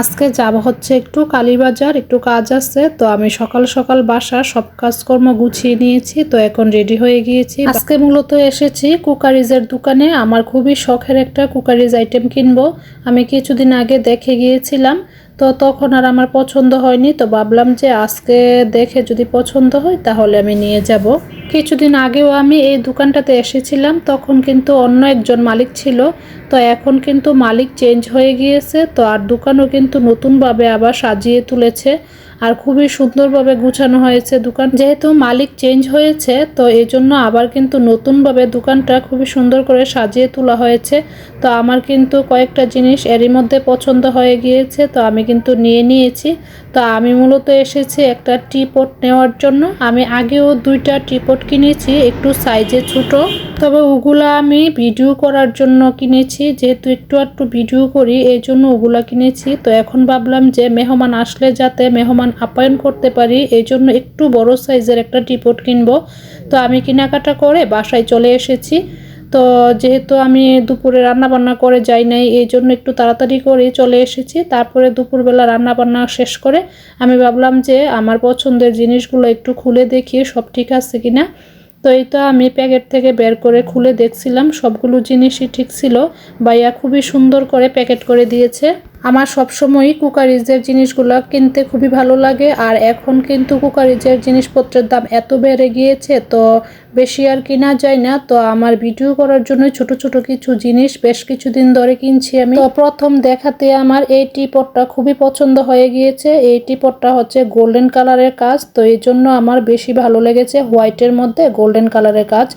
আজকে যাব হচ্ছে একটু কালীবাজার, একটু কাজ আছে, তো আমি সকাল সকাল বাসা সব কাজকর্ম গুছিয়ে নিয়েছি, তো এখন রেডি হয়ে গিয়েছি। আজকে মূলত এসেছি কুকারিজের দোকানে, আমার খুবই শখের একটা কুকারিজ আইটেম কিনবো। আমি কিছুদিন আগে দেখে গিয়েছিলাম, তো তখন আর আমার পছন্দ হয়নি, তো ভাবলাম যে আজকে দেখে যদি পছন্দ হয় তাহলে আমি নিয়ে যাব। কিছুদিন আগেও আমি এই দোকানটাতে এসেছিলাম, তখন কিন্তু অন্য একজন মালিক ছিল তো এখন কিন্তু মালিক চেঞ্জ হয়ে গিয়েছে, তো আর দোকানও কিন্তু নতুনভাবে আবার সাজিয়ে তুলেছে আর খুবই সুন্দরভাবে গুছানো হয়েছে দোকান। যেহেতু মালিক চেঞ্জ হয়েছে, তো এই জন্য আবার কিন্তু নতুনভাবে দোকানটা খুবই সুন্দর করে সাজিয়ে তোলা হয়েছে। তো আমার কিন্তু কয়েকটা জিনিস এরই মধ্যে পছন্দ হয়ে গিয়েছে, তো আমি কিন্তু নিয়ে নিয়েছি। তো আমি মূলত এসেছি একটা টি পট নেওয়ার জন্য। আমি আগেও দুইটা টি পট কিনেছি, একটু সাইজে ছোট। তবে ওগুলো আমি ভিডিও করার জন্য কিনেছি। যেহেতু একটু একটু ভিডিও করি, এই জন্য ওগুলা কিনেছি। তো এখন ভাবলাম যে মেহমান আসলে যাতে মেহমান আপ্যায়ন করতে পারি, এই জন্য একটু বড় সাইজের একটা টিপট কিনবো। তো আমি কেনাকাটা করে বাসায় চলে এসেছি। তো যেহেতু আমি দুপুরে রান্না বান্না করে যাই নাই, এই জন্য একটু তাড়াতাড়ি করে চলে এসেছি। তারপরে দুপুরবেলা রান্না বান্না শেষ করে আমি ভাবলাম যে আমার পছন্দের জিনিসগুলো একটু খুলে দেখি, সব ঠিক আছে কিনা। তো তো আমি প্যাকেট থেকে বের করে খুলে দেখছিলাম, সবগুলো জিনিসই ঠিক ছিল। ভাইয়া খুবই সুন্দর করে প্যাকেট করে দিয়েছে। আমার সবসময়ই কুকারিজের জিনিসগুলো কিনতে খুবই ভালো লাগে, আর এখন কিন্তু কুকারিজের জিনিসপত্রের দাম এত বেড়ে গিয়েছে, তো বেশি আর কিনা যায় না। তো আমার ভিডিও করার জন্য ছোট ছোট কিছু জিনিস বেশ কিছুদিন ধরে কিনছি আমি। তো প্রথম দেখাতে আমার এই টিপটটা খুবই পছন্দ হয়ে গিয়েছে। এই টিপটটা হচ্ছে গোল্ডেন কালারের কাজ, তো এই জন্য আমার বেশি ভালো লেগেছে হোয়াইটের মধ্যে গোল্ডেন কালারের কাজ।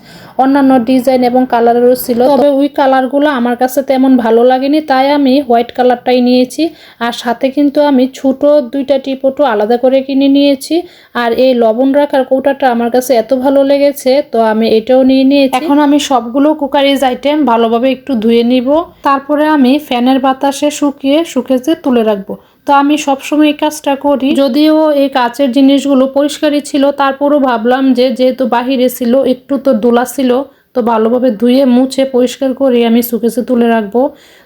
অন্যান্য ডিজাইন এবং কালারেরও ছিল, তবে ওই কালারগুলো আমার কাছে তেমন ভালো লাগেনি, তাই আমি হোয়াইট কালারটাই নিয়েছি। আর সাথে কিন্তু আমি ছোট দুইটা টিপটও আলাদা করে কিনে নিয়েছি। আর এই লবণ রাখার কৌটাটা আমার কাছে এত ভালো লেগেছে, তো আমি এটাও নিয়ে নিয়েছি। এখন আমি সবগুলো কুকারিজ আইটেম ভালোভাবে একটু ধুয়ে নিব। তারপরে আমি ফ্যানের বাতাসে শুকিয়ে শুকেছে তুলে রাখব। তো আমি সবসময় এই কাজটা করি। যদিও এই কাচের জিনিসগুলো পরিষ্কারই ছিল, তারপরও ভাবলাম যে যেহেতু বাহিরে ছিল, একটু তো দোলা ছিল, তো ভালোভাবে ধুয়ে মুছে পরিষ্কার করে আমি সুকেসে তুলে রাখব।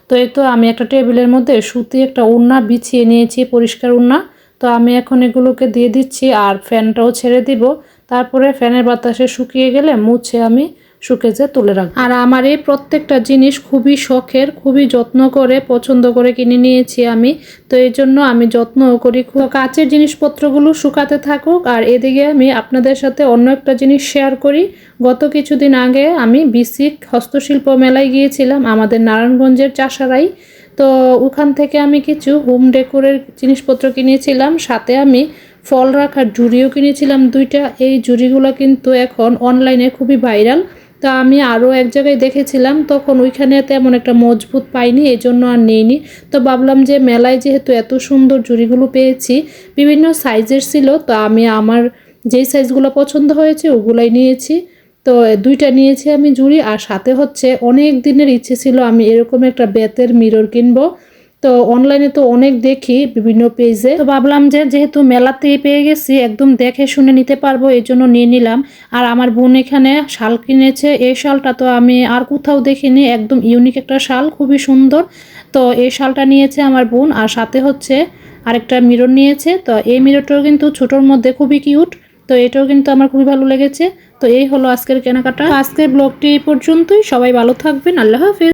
তো এই তো আমি একটা টেবিলের মধ্যে সুতি একটা উন্না বিছিয়ে নিয়েছি, পরিষ্কার উন্না তো আমি এখন এগুলোকে দিয়ে দিচ্ছি আর ফ্যানটাও ছেড়ে দিব। তারপরে ফ্যানের বাতাসে শুকিয়ে গেলে মুছে আমি শুকেজে তুলে রাখব আর আমার এই প্রত্যেকটা জিনিস খুবই শখের, খুবই যত্ন করে, পছন্দ করে কিনে নিয়েছি আমি। তো এই জন্য আমি যত্নও করি তো কাচের জিনিসপত্রগুলো শুকাতে থাকুক, আর এদিকে আমি আপনাদের সাথে অন্য একটা জিনিস শেয়ার করি। গত কিছুদিন আগে আমি বিসিক হস্তশিল্প মেলায় গিয়েছিলাম আমাদের নারায়ণগঞ্জের চাষারাই। তো ওখান থেকে আমি কিছু হোম ডেকোরের জিনিসপত্র কিনেছিলাম, সাথে আমি ফল রাখার জুড়িও কিনেছিলাম দুইটা। এই জুড়িগুলো কিন্তু এখন অনলাইনে খুবই ভাইরাল তা আমি আরও এক জায়গায় দেখেছিলাম, তখন ওইখানে তেমন একটা মজবুত পাইনি, এই জন্য আর নেইনি। তো ভাবলাম যে মেলায় যেহেতু এত সুন্দর জুড়িগুলো পেয়েছি, বিভিন্ন সাইজের ছিল, তো আমি আমার যেই সাইজগুলো পছন্দ হয়েছে ওগুলাই নিয়েছি। তো দুইটা নিয়েছি আমি জুড়ি, আর সাথে হচ্ছে অনেক দিনের ইচ্ছে ছিল আমি এরকম একটা বেতের মিরর কিনবো। তো অনলাইনে তো অনেক দেখি বিভিন্ন পেজে তো ভাবলাম যে যেহেতু মেলাতেই পেয়ে গেছি, একদম দেখে শুনে নিতে পারব, এই জন্য নিয়ে নিলাম। আর আমার বোন এখানে শাল কিনেছে, এই শালটা তো আমি আর কোথাও দেখিনি, একদম ইউনিক একটা শাল, খুবই সুন্দর। তো এই শালটা নিয়েছে আমার বোন, আর সাথে হচ্ছে আরেকটা মিরর নিয়েছে। তো এই মিররটাও কিন্তু ছোটোর মধ্যে খুবই কিউট তো এটাও কিন্তু আমার খুবই ভালো লেগেছে। তো এই হলো আজকের কেনাকাটা। আজকের ব্লগটি এই পর্যন্তই, সবাই ভালো থাকবেন, আল্লাহ হাফিজ।